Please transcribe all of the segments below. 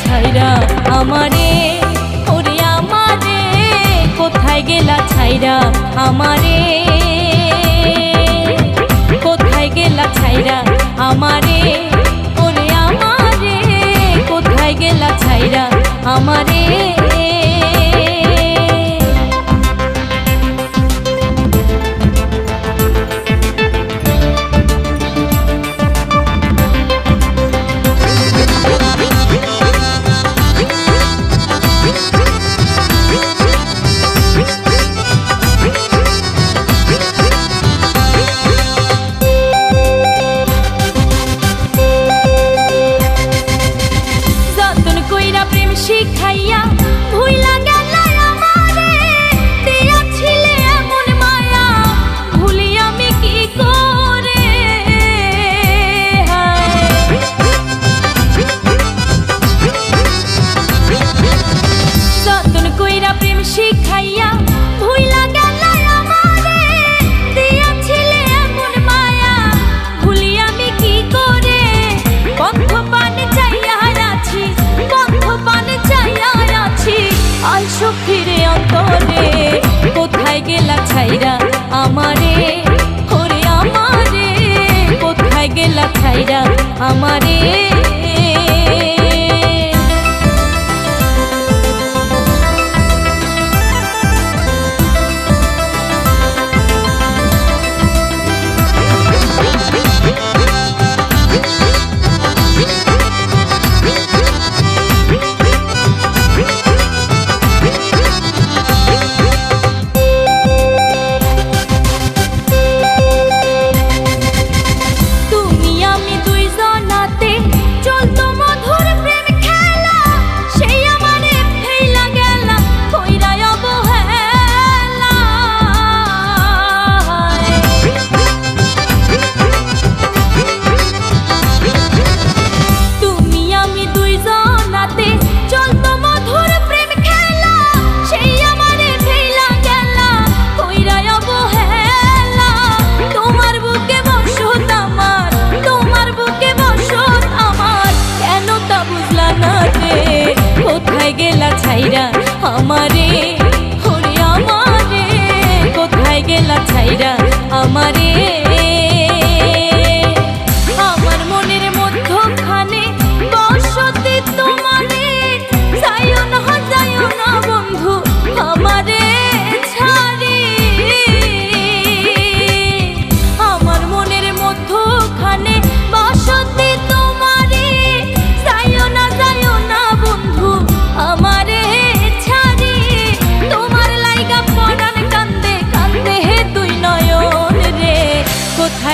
ছাইরা আমারে ওরে আমারে কোথায় গেলা ছাইরা আমারে? কোথায় গেলা ছাইরা আমারে? mira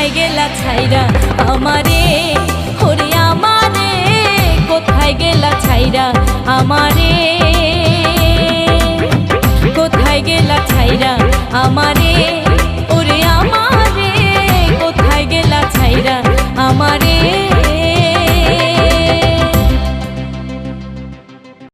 কোথায় গেলা ছাইরা আমারে হরে আমারে কোথায় গেলা ছাইরা আমারে? কোথায় গেলা ছাইরা আমারে?